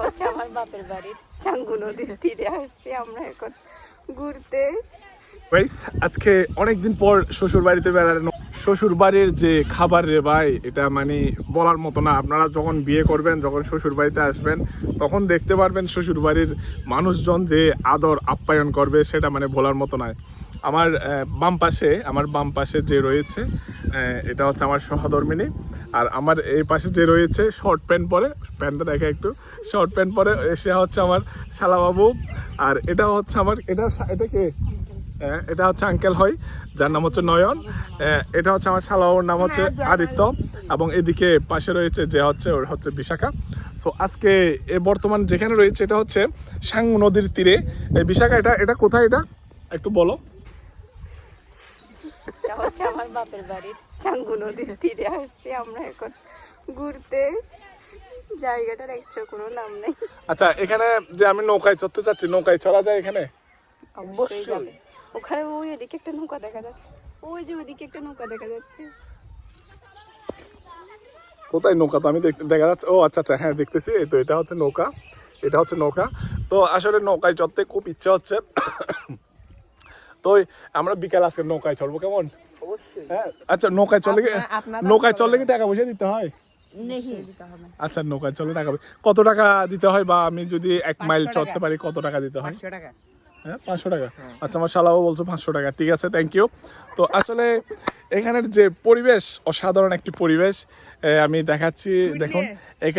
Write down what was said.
হচ্ছে আমার বাপের বাড়ির। চাঙ্গু নদীর তীরে আসছি আমরা এখন ঘুরতে। আজকে অনেকদিন পর শ্বশুর বাড়িতে বেড়ানো শ্বশুর বাড়ির যে খাবার রে ভাই এটা মানে বলার মতো না। আপনারা যখন বিয়ে করবেন যখন শ্বশুর বাড়িতে আসবেন তখন দেখতে পারবেন শ্বশুর বাড়ির মানুষজন যে আদর আপ্যায়ন করবে সেটা মানে বলার মতো নয়। আমার বাম পাশে আমার বাম পাশে যে রয়েছে এটা হচ্ছে আমার সহধর্মিনী। আর আমার এই পাশে যে রয়েছে শর্ট প্যান্ট পরে প্যান্টটা দেখে একটু শর্ট প্যান্ট পরে সে হচ্ছে আমার শালাবাবু। আর এটা হচ্ছে আমার এটা এটা কে? হ্যাঁ, এটা হচ্ছে আঙ্কেল হয় যার নাম হচ্ছে নয়ন। এটা হচ্ছে আমার শালাবাবুর নাম হচ্ছে আদিত্য। এবং এদিকে পাশে রয়েছে যে হচ্ছে ওর হচ্ছে বিশাখা। সো আজকে এ বর্তমান যেখানে রয়েছে এটা হচ্ছে সাং নদীর তীরে। এই বিশাখা এটা এটা কোথায় এটা? একটু বলো। এটা হচ্ছে আমার বাপের বাড়ির। চাঙ্গু নদীর তীরে আসছি আমরা এখন ঘুরতে। জায়গাটার এক্সট্রা কোনো নাম নেই। আচ্ছা এখানে যে আমি নৌকায় চড়তে চাচ্ছি নৌকায় চড়া যায় এখানে? অবশ্যই। যাবে ওখানে ওই ওদিকে একটা নৌকা দেখা যাচ্ছে। ওই যে ওইদিকে একটা নৌকা দেখা যাচ্ছে। কোথায় নৌকা? তো আমি দেখা যাচ্ছে ও আচ্ছা আচ্ছা হ্যাঁ দেখতেছি। এই তো এটা হচ্ছে নৌকা। এটা হচ্ছে নৌকা। তো আসলে নৌকায় চড়তে খুব ইচ্ছা হচ্ছে। তো ওই আমরা বিকাল আজকে নৌকায় চড়বো কেমন? হ্যাঁ আচ্ছা নৌকায় চলে কি নৌকায় চললে কি টাকা পয়সা দিতে হয়? আচ্ছা নৌকায় চলে টাকা পয়সা- কত টাকা দিতে হয় বা আমি যদি এক মাইল চড়তে পারি কত টাকা দিতে হয়? হ্যাঁ পাঁচশো টাকা। আচ্ছা আমার শালাও বলছো পাঁচশো টাকা। ঠিক আছে থ্যাংক ইউ তো আসলে এখানের যে পরিবেশ অসাধারণ একটি পরিবেশ আমি দেখাচ্ছি দেখুন এখানে